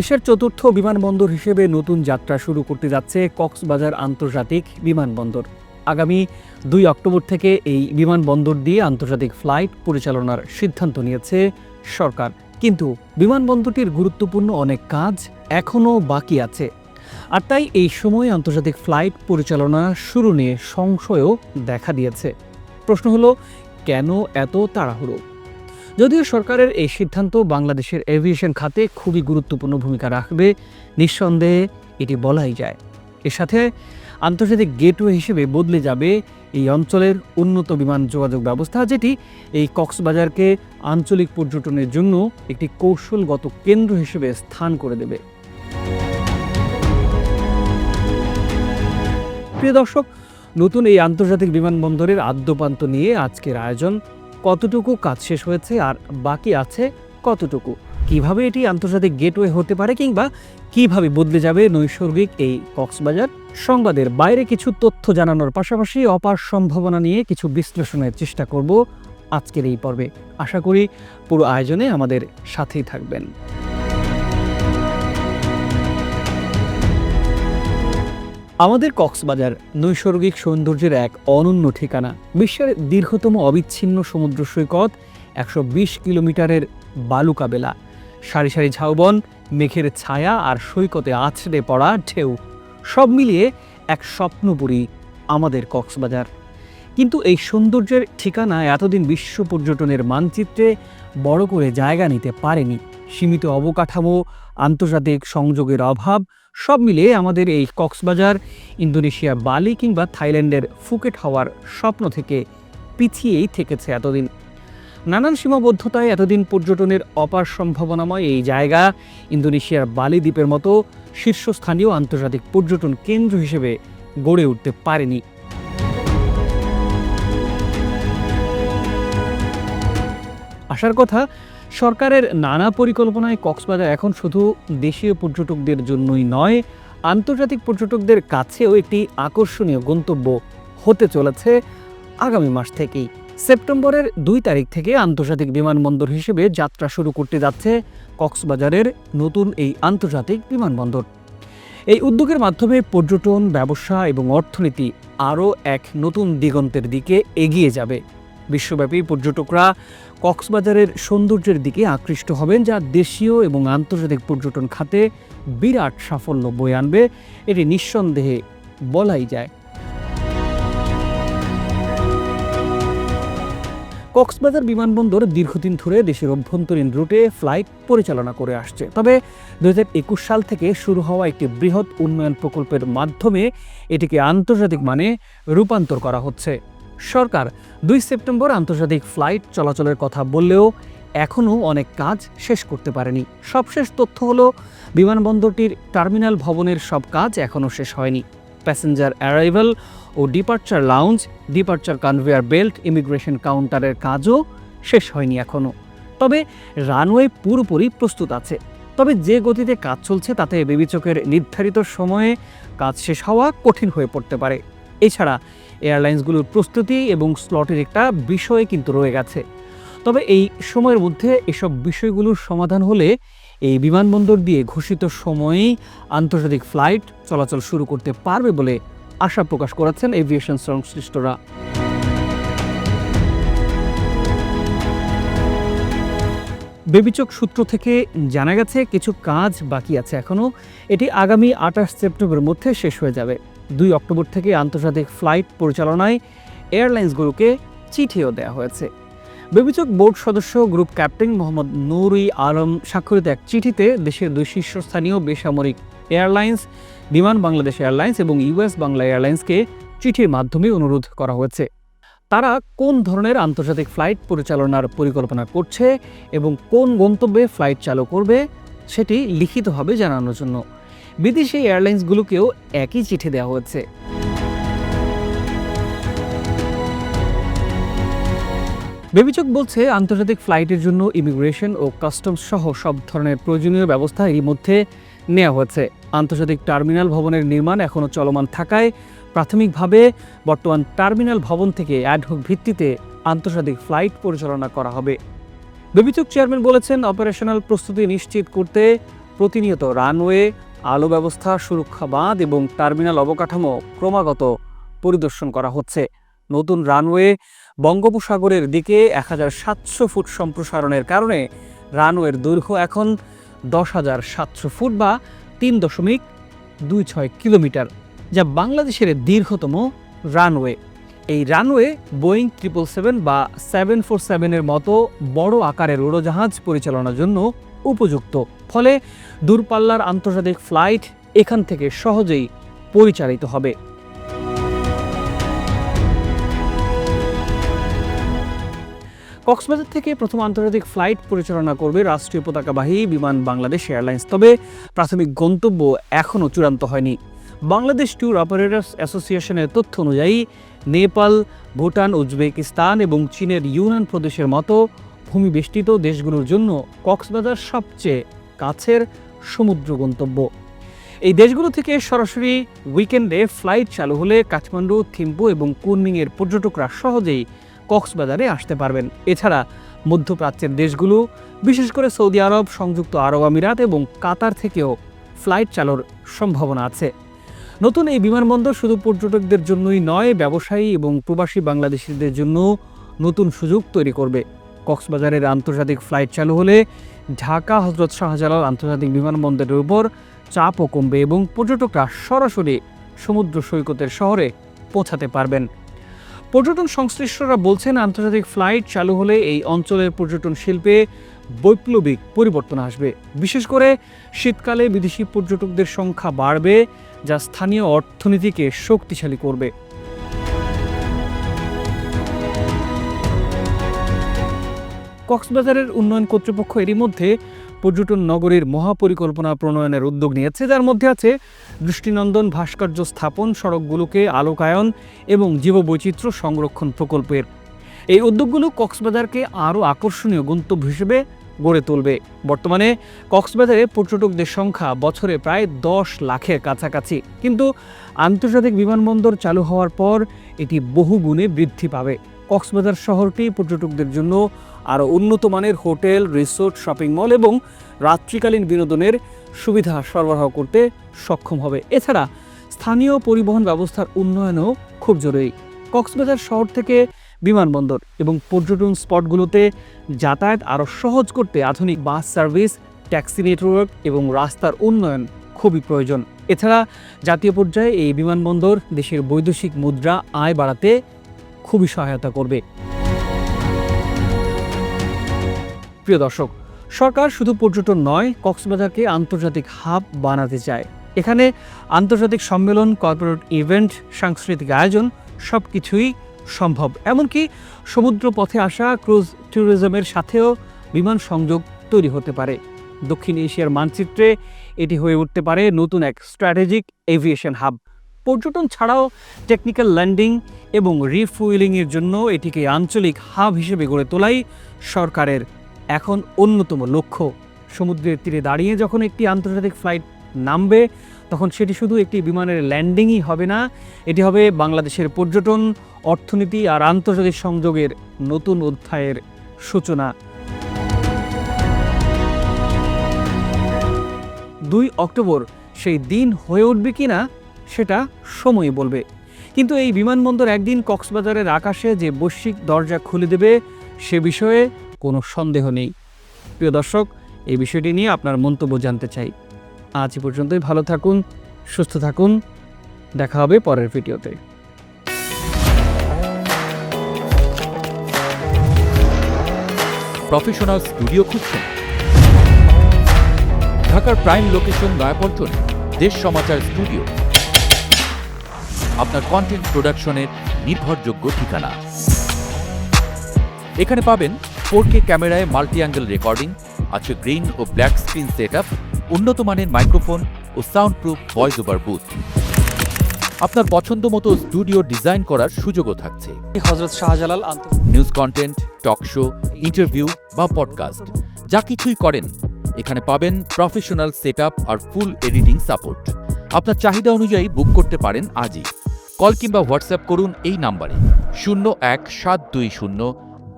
দেশের চতুর্থ বিমানবন্দর হিসেবে নতুন যাত্রা শুরু করতে যাচ্ছে কক্সবাজার আন্তর্জাতিক বিমানবন্দর। আগামী দুই অক্টোবর থেকে এই বিমানবন্দর দিয়ে আন্তর্জাতিক ফ্লাইট পরিচালনার সিদ্ধান্ত নিয়েছে সরকার। কিন্তু বিমানবন্দরটির গুরুত্বপূর্ণ অনেক কাজ এখনও বাকি আছে। আর তাই এই সময় আন্তর্জাতিক ফ্লাইট পরিচালনা শুরু নিয়ে সংশয়ও দেখা দিয়েছে। প্রশ্ন হলো, কেন এত তাড়াহুড়ো? যদিও সরকারের এই সিদ্ধান্ত বাংলাদেশের এভিয়েশন খাতে খুবই গুরুত্বপূর্ণ ভূমিকা রাখবে, নিঃসন্দেহে এটি বলাই যায়। এর সাথে আন্তর্জাতিক গেটওয়ে হিসেবে বদলে যাবে এই অঞ্চলের উন্নত বিমান যোগাযোগ ব্যবস্থা, যেটি এই কক্সবাজারকে আঞ্চলিক পর্যটনের জন্য একটি কৌশলগত কেন্দ্র হিসেবে স্থান করে দেবে। প্রিয় দর্শক, নতুন এই আন্তর্জাতিক বিমানবন্দরের আদ্যপান্ত নিয়ে আজকের আয়োজন কতটুকু কাজ শেষ হয়েছে আর বাকি আছে কতটুকু? কীভাবে এটি আন্তর্জাতিক গেটওয়ে হতে পারে কিংবা কীভাবে বদলে যাবে নৈসর্গিক এই কক্সবাজার? সংবাদের বাইরে কিছু তথ্য জানানোর পাশাপাশি অপার সম্ভাবনা নিয়ে কিছু বিশ্লেষণের চেষ্টা করব আজকের এই পর্বে। আশা করি পুরো আয়োজনে আমাদের সাথেই থাকবেন। আমাদের কক্সবাজার নৈসর্গিক সৌন্দর্যের এক অনন্য ঠিকানা। বিশ্বের দীর্ঘতম অবিচ্ছিন্ন সমুদ্র সৈকত একশো বিশ কিলোমিটারের বালুকাবেলা। সারি সারি ঝাউবন, মেঘের ছায়া আর সৈকতে আছড়ে পড়া ঢেউ, সব মিলিয়ে এক স্বপ্নপুরী আমাদের কক্সবাজার। কিন্তু এই সৌন্দর্যের ঠিকানা এতদিন বিশ্ব পর্যটনের মানচিত্রে বড় করে জায়গা নিতে পারেনি। সীমিত অবকাঠামো, আন্তর্জাতিক সংযোগের অভাব সব মিলিয়ে আমাদের এই কক্সবাজার, ইন্দোনেশিয়া, বালি কিংবা থাইল্যান্ডের ফুকেট হওয়ার স্বপ্ন থেকে পিছিয়েই থেকেছে এতদিন। নানান সীমাবদ্ধতায় এতদিন পর্যটনের অপার সম্ভাবনাময় এই জায়গা, ইন্দোনেশিয়ার বালি দ্বীপের মতো শীর্ষস্থানীয় আন্তর্জাতিক পর্যটন কেন্দ্র হিসেবে গড়ে উঠতে পারেনি। আসার কথা সরকারের নানা পরিকল্পনায় কক্সবাজার এখন শুধু দেশীয় পর্যটকদের জন্যই নয়, আন্তর্জাতিক পর্যটকদের কাছেও একটি আকর্ষণীয় গন্তব্য হতে চলেছে আগামী মাস থেকেই। সেপ্টেম্বরের দুই তারিখ থেকে আন্তর্জাতিক বিমানবন্দর হিসেবে যাত্রা শুরু করতে যাচ্ছে কক্সবাজারের নতুন এই আন্তর্জাতিক বিমানবন্দর। এই উদ্যোগের মাধ্যমে পর্যটন, ব্যবসা এবং অর্থনীতি আরও এক নতুন দিগন্তের দিকে এগিয়ে যাবে। বিশ্বব্যাপী পর্যটকরা কক্সবাজারের সৌন্দর্যের দিকে আকৃষ্ট হবেন, যা দেশীয় এবং আন্তর্জাতিক পর্যটন খাতে বিরাট সাফল্য বয়ে আনবে। এটি নিঃসন্দেহে বলাই যায়। কক্সবাজার বিমানবন্দর দীর্ঘদিন ধরে দেশের অভ্যন্তরীণ রুটে ফ্লাইট পরিচালনা করে আসছে। তবে দু হাজার একুশ সাল থেকে শুরু হওয়া একটি বৃহৎ উন্নয়ন প্রকল্পের মাধ্যমে এটিকে আন্তর্জাতিক মানে রূপান্তর করা হচ্ছে। সরকার দুই সেপ্টেম্বর আন্তর্জাতিক ফ্লাইট চলাচলের কথা বললেও এখনও অনেক কাজ শেষ করতে পারেনি। সবশেষ তথ্য হলো, বিমানবন্দরটির টার্মিনাল ভবনের সব কাজ এখনও শেষ হয়নি। প্যাসেঞ্জার অ্যারাইভাল ও departure lounge, departure conveyor belt, immigration কাউন্টারের কাজও শেষ হয়নি এখনও। তবে রানওয়ে পুরোপুরি প্রস্তুত আছে। তবে যে গতিতে কাজ চলছে তাতে বিবেচকের নির্ধারিত সময়ে কাজ শেষ হওয়া কঠিন হয়ে পড়তে পারে। এছাড়া এয়ারলাইন্সগুলোর প্রস্তুতি এবং স্লটের একটা বিষয় কিন্তু রয়ে গেছে। তবে এই সময়ের মধ্যে এসব বিষয়গুলোর সমাধান হলে এই বিমানবন্দর দিয়ে ঘোষিত সময়েই আন্তর্জাতিক ফ্লাইট চলাচল শুরু করতে পারবে বলে আশা প্রকাশ করেছেন এভিয়েশন সংশ্লিষ্টরা। বেবিচক সূত্র থেকে জানা গেছে কিছু কাজ বাকি আছে এখনও। এটি আগামী আঠাশ সেপ্টেম্বরের মধ্যে শেষ হয়ে যাবে। দুই অক্টোবর থেকে আন্তর্জাতিক ফ্লাইট পরিচালনায় এয়ারলাইন্সগুলোকে চিঠিও দেওয়া হয়েছে। বেবিচক বোর্ড সদস্য গ্রুপ ক্যাপ্টেন মোহাম্মদ নুরুই আলম স্বাক্ষরিত এক চিঠিতে দেশের দুই শীর্ষস্থানীয় বেসামরিক এয়ারলাইন্স, বিমান বাংলাদেশ এয়ারলাইন্স এবং ইউএস বাংলা এয়ারলাইন্সকে চিঠির মাধ্যমে অনুরোধ করা হয়েছে। তারা কোন ধরনের আন্তর্জাতিক ফ্লাইট পরিচালনার পরিকল্পনা করছে এবং কোন গন্তব্যে ফ্লাইট চালু করবে সেটি লিখিতভাবে জানানোর জন্য বিদেশি এয়ারলাইন্সগুলোকেও একই চিঠি দেওয়া হয়েছে। বেবিচক বলছে, আন্তর্জাতিক ফ্লাইটের জন্য ইমিগ্রেশন ও কাস্টমস সহ সব ধরনের প্রয়োজনীয় ব্যবস্থা এরই মধ্যে নেওয়া হয়েছে। আন্তর্জাতিক টার্মিনাল ভবনের নির্মাণ এখনও চলমান থাকায় প্রাথমিকভাবে বর্তমান টার্মিনাল ভবন থেকে অ্যাডহক ভিত্তিতে আন্তর্জাতিক ফ্লাইট পরিচালনা করা হবে। বেবিচক চেয়ারম্যান বলেছেন, অপারেশনাল প্রস্তুতি নিশ্চিত করতে প্রতিনিয়ত রানওয়ে আলো ব্যবস্থা, সুরক্ষা বাঁধ এবং টার্মিনাল অবকাঠামো ক্রমাগত পরিদর্শন করা হচ্ছে। নতুন রানওয়ে বঙ্গোপসাগরের দিকে এক হাজার সাতশো ফুট সম্প্রসারণের কারণে রানওয়ের দৈর্ঘ্য এখন দশ হাজার সাতশো ফুট বা তিন দশমিক দুই ছয় কিলোমিটার, যা বাংলাদেশের দীর্ঘতম রানওয়ে। এই রানওয়ে বোয়িং ট্রিপল সেভেন বা সেভেন ফোর সেভেনের মতো বড় আকারের উড়োজাহাজ পরিচালনার জন্য উপযুক্ত। ফলে দূরপাল্লার আন্তর্জাতিক ফ্লাইট এখান থেকে সহজেই পরিচালিত হবে। কক্সবাজার থেকে প্রথম আন্তর্জাতিক ফ্লাইট পরিচালনা করবে রাষ্ট্রীয় পতাকাবাহী বিমান বাংলাদেশ এয়ারলাইন্স। তবে প্রাথমিক গন্তব্য এখনও চূড়ান্ত হয়নি। বাংলাদেশ ট্যুর অপারেটর্স অ্যাসোসিয়েশনের তথ্য অনুযায়ী, নেপাল, ভুটান, উজবেকিস্তান এবং চীনের ইউনান প্রদেশের মতো ভূমিবেষ্টিত দেশগুলোর জন্য কক্সবাজার সবচেয়ে কাছের সমুদ্র গন্তব্য। এই দেশগুলো থেকে সরাসরি উইকেন্ডে ফ্লাইট চালু হলে কাঠমান্ডু, থিম্পু এবং কুর্মিংয়ের পর্যটকরা সহজেই কক্সবাজারে আসতে পারবেন। এছাড়া মধ্যপ্রাচ্যের দেশগুলো, বিশেষ করে সৌদি আরব, সংযুক্ত আরব আমিরাত এবং কাতার থেকেও ফ্লাইট চালুর সম্ভাবনা আছে। নতুন এই বিমানবন্দর শুধু পর্যটকদের জন্যই নয়, ব্যবসায়ী এবং প্রবাসী বাংলাদেশিদের জন্য নতুন সুযোগ তৈরি করবে। কক্সবাজারের আন্তর্জাতিক ফ্লাইট চালু হলে ঢাকা, হজরত শাহজালাল আন্তর্জাতিক বিমানবন্দরের উপর চাপও কমবে এবং পর্যটকরা সরাসরি সমুদ্র সৈকতের শহরে পৌঁছাতে পারবেন। পর্যটন সংশ্লিষ্টরা বলছেন, আন্তর্জাতিক ফ্লাইট চালু হলে এই অঞ্চলের পর্যটন শিল্পে বৈপ্লবিক পরিবর্তন আসবে। বিশেষ করে শীতকালে বিদেশি পর্যটকদের সংখ্যা বাড়বে, যা স্থানীয় অর্থনীতিকে শক্তিশালী করবে। কক্সবাজারের উন্নয়ন কর্তৃপক্ষ এরই মধ্যে পর্যটন নগরীর মহাপরিকল্পনা প্রণয়নের উদ্যোগ নিয়েছে, যার মধ্যে আছে দৃষ্টিনন্দন ভাস্কর্য স্থাপন, সড়কগুলোকে আলোকায়ন এবং জীববৈচিত্র্য সংরক্ষণ প্রকল্পের। এই উদ্যোগগুলো কক্সবাজারকে আরও আকর্ষণীয় গন্তব্য হিসেবে গড়ে তুলবে। বর্তমানে কক্সবাজারে পর্যটকদের সংখ্যা বছরে প্রায় দশ লাখের কাছাকাছি। কিন্তু আন্তর্জাতিক বিমানবন্দর চালু হওয়ার পর এটি বহু গুণে বৃদ্ধি পাবে। কক্সবাজার শহরটি পর্যটকদের জন্য আরও উন্নত মানের হোটেল, রিসোর্ট, শপিং মল এবং রাত্রিকালীন বিনোদনের সুবিধা সরবরাহ করতে সক্ষম হবে। এছাড়া স্থানীয় পরিবহন ব্যবস্থার উন্নয়নও খুব জরুরি। কক্সবাজার শহর থেকে বিমানবন্দর এবং পর্যটন স্পটগুলোতে যাতায়াত আরও সহজ করতে আধুনিক বাস সার্ভিস, ট্যাক্সি নেটওয়ার্ক এবং রাস্তার উন্নয়ন খুবই প্রয়োজন। এছাড়া জাতীয় পর্যায়ে এই বিমানবন্দর দেশের বৈদেশিক মুদ্রা আয় বাড়াতে খুবই সহায়তা করবে। প্রিয় দর্শক, সরকার শুধু পর্যটন নয়, কক্সবাজারকে আন্তর্জাতিক হাব বানাতে চায়। এখানে আন্তর্জাতিক সম্মেলন, কর্পোরেট ইভেন্ট, সাংস্কৃতিক আয়োজন সব কিছুই সম্ভব। এমনকি সমুদ্র পথে আসা ক্রুজ ট্যুরিজমের সাথেও বিমান সংযোগ তৈরি হতে পারে। দক্ষিণ এশিয়ার মানচিত্রে এটি হয়ে উঠতে পারে নতুন এক স্ট্র্যাটেজিক এভিয়েশন হাব। পর্যটন ছাড়াও টেকনিক্যাল ল্যান্ডিং এবং রিফুয়েলিংয়ের জন্য এটিকে আঞ্চলিক হাব হিসেবে গড়ে তোলাই সরকারের এখন অন্যতম লক্ষ্য। সমুদ্রের তীরে দাঁড়িয়ে যখন একটি আন্তর্জাতিক ফ্লাইট নামবে, তখন সেটি শুধু একটি বিমানের ল্যান্ডিংই হবে না, এটি হবে বাংলাদেশের পর্যটন, অর্থনীতি আর আন্তর্জাতিক সংযোগের নতুন অধ্যায়ের সূচনা। দুই অক্টোবর সেই দিন হয়ে উঠবে কি না সেটা সময় বলবে। কিন্তু এই বিমানবন্দর একদিন কক্সবাজারের আকাশে যে বৈশ্বিক দরজা খুলে দেবে, সে বিষয়ে কোনো সন্দেহ নেই। প্রিয় দর্শক, এই বিষয়টি নিয়ে আপনার মন্তব্য জানতে চাই। আজ পর্যন্তই, ভালো থাকুন, সুস্থ থাকুন। দেখা হবে পরের ভিডিওতে। প্রফেশনাল স্টুডিও খুঁজছেন। ঢাকার প্রাইম লোকেশন, নয়াপল্টনে, দেশ সমাচার স্টুডিও। আপনার কন্টেন্ট প্রোডাকশনের নির্ভরযোগ্য ঠিকানা। এখানে পাবেন ফোর কে ক্যামেরায় মাল্টি অ্যাঙ্গেল রেকর্ডিং আছে গ্রিন ও ব্ল্যাক স্ক্রিন সেট আপ উন্নত মানের মাইক্রোফোন ও sound proof voice over booth আপনার পছন্দ মতো স্টুডিও ডিজাইন করার সুযোগও থাকছে। Hazrat Shahjalal news content talk show interview বা পডকাস্ট যা কিছুই করেন। এখানে পাবেন প্রফেশনাল সেটআপ আর ফুল এডিটিং সাপোর্ট আপনার চাহিদা অনুযায়ী বুক করতে পারেন আজই। কল কিংবা হোয়াটসঅ্যাপ করুন এই নাম্বারে। শূন্য এক সাত দুই শূন্য,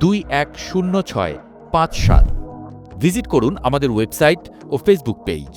দুই এক শূন্য ছয় পাঁচ সাত। ভিজিট করুন আমাদের ওয়েবসাইট ও ফেসবুক পেজ।